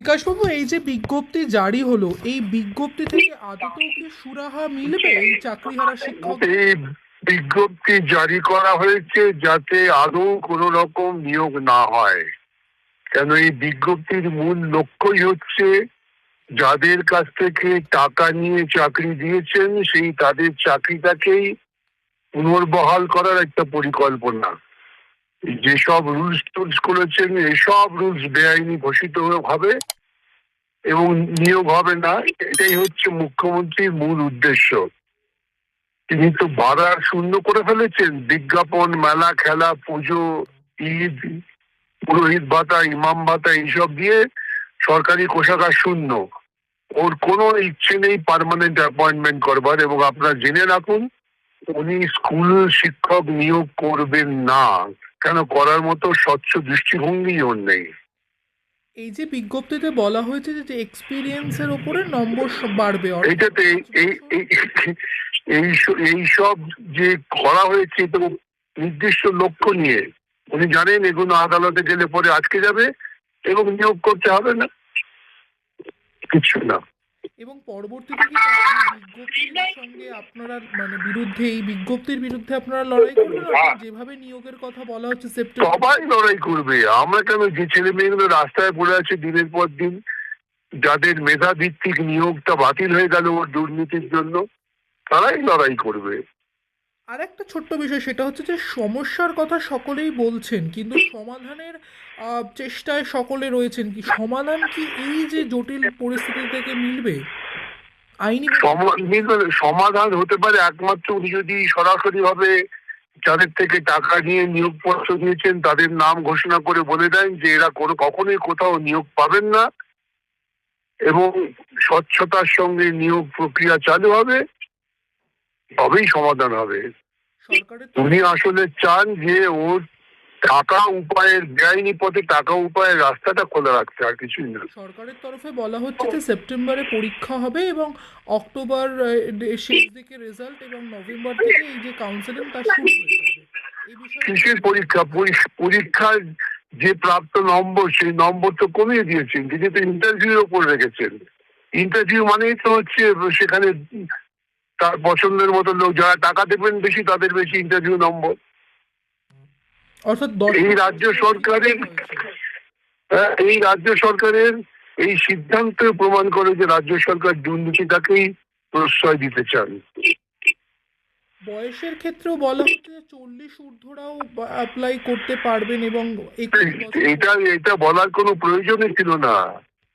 বিকাশবাবু, এই যে বিজ্ঞপ্তি জারি হলো, এই বিজ্ঞপ্তি থেকে আদতেও কি সুরাহা মিলবে এই চাকরিহারা শিক্ষক? এই বিজ্ঞপ্তি জারি করা হয়েছে যাতে আদৌ কোনো রকম নিয়োগ না হয়। কেন এই বিজ্ঞপ্তির মূল লক্ষ্যই হচ্ছে যাদের কাছ থেকে টাকা নিয়ে চাকরি দিয়েছেন, সেই তাদের চাকরিটাকেই পুনর্বহাল করার একটা পরিকল্পনা। যেসব রুলস টুলস করেছেন এসব রুলস বেআইনি ঘোষিত হবে এবং নিয়োগ হবে না, এটাই হচ্ছে মুখ্যমন্ত্রীর মূল উদ্দেশ্য। তিনি তো ভাড়া শূন্য করে ফেলেছেন। বিজ্ঞাপন, মেলা, খেলা, পুজো, ঈদ, পুরোহিত ভাতা, ইমাম ভাতা, এইসব দিয়ে সরকারি কোষাগার শূন্য। ওর কোনো ইচ্ছে নেই পার্মানেন্ট অ্যাপয়েন্টমেন্ট করবার এবং আপনারা জেনে রাখুন, উনি স্কুল শিক্ষক নিয়োগ করবেন না। কেন করার মতো স্বচ্ছ দৃষ্টিভঙ্গি ওর নেই। এই যে বিজ্ঞপ্তিতে বলা হয়েছে যে এক্সপিরিয়েন্সের উপরে নম্বর বাড়বে এইটাতে এই এই সব যে করা হয়েছে তো নির্দিষ্ট লক্ষ্য নিয়ে। উনি জানেন এগুলো আদালতে গেলে পরে আটকে যাবে এবং নিয়োগ করতে হবে না। কিছু না। এবং পরবর্তীতে কি বিজ্ঞপ্তির সঙ্গে আপনারা মানে বিরুদ্ধে এই বিজ্ঞপ্তির বিরুদ্ধে আপনারা লড়াই করবেন? যেভাবে নিয়োগের কথা বলা হচ্ছে সেপ্টেম্বর সবাই লড়াই করবে। আমরা কেন যে ছেলে মেয়েগুলো রাস্তায় পড়ে আছে দিনের পর দিন যাদের মেধা ভিত্তিক নিয়োগটা বাতিল হয়ে গেল ওর দুর্নীতির জন্য তারাই লড়াই করবে। আর একটা ছোট্ট বিষয়, সেটা হচ্ছে যে সমস্যার কথা সকলেই বলছেন, কিন্তু সমাধানের চেষ্টায় সকলে রয়েছেন কি? সমাধান কি এই যে জটিল পরিস্থিতি থেকে মিলবে? আইনি সমা- সমাধান হতে পারে, একমাত্র উনি যদি সরাসরি ভাবে যাদের থেকে টাকা নিয়ে নিয়োগপত্র দিয়েছেন, তাদের নাম ঘোষণা করে বলে দেন যে এরা কোনো, কখনোই কোথাও নিয়োগ পাবেন না এবং স্বচ্ছতার সঙ্গে নিয়োগ প্রক্রিয়া চালু হবে। তবেই সমাধান হবে। উনি আসলে চান যে ওর টাকা উপায়ের বেআইনি পথে টাকা উপায়ের রাস্তাটা খোলা রাখতে আর কিছুই না। সরকারের তরফে বলা হচ্ছে যে সেপ্টেম্বরে পরীক্ষা হবে এবং অক্টোবর শেষ দিকে রেজাল্ট এবং নভেম্বর থেকে এই যে কাউন্সেলিং তা শুরু হয়ে যাবে। কিসের পরীক্ষা? পরীক্ষা- পরীক্ষার যে প্রাপ্ত নম্বর সেই নম্বর তো কমিয়ে দিয়েছেন তিনি তো ইন্টারভিউর ওপর রেখেছেন। ইন্টারভিউ মানেই তো হচ্ছে সেখানে তার পছন্দের মতো লোক যারা টাকা দেবেন বেশি তাদের বেশি ইন্টারভিউ নম্বর। অর্থাৎ এই রাজ্য সরকারের হ্যাঁ, এই রাজ্য সরকারের এই সিদ্ধান্ত প্রমাণ করে যে রাজ্য সরকার দুর্নীতিটাকেই প্রশ্রয় দিতে চান। বয়সের ক্ষেত্রেও বলা হচ্ছে চল্লিশ ঊর্ধ্বরাও অ্যাপ্লাই করতে পারবেন এবং এটা এটা বলার কোনো প্রয়োজনই ছিল না।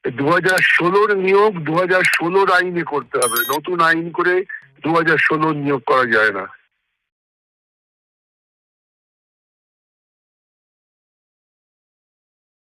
দু হাজার ষোলোর নিয়োগ দু হাজার ষোলোর আইনে করতে হবে। নতুন আইন করে দু হাজার ষোলো নিয়োগ করা যায় না।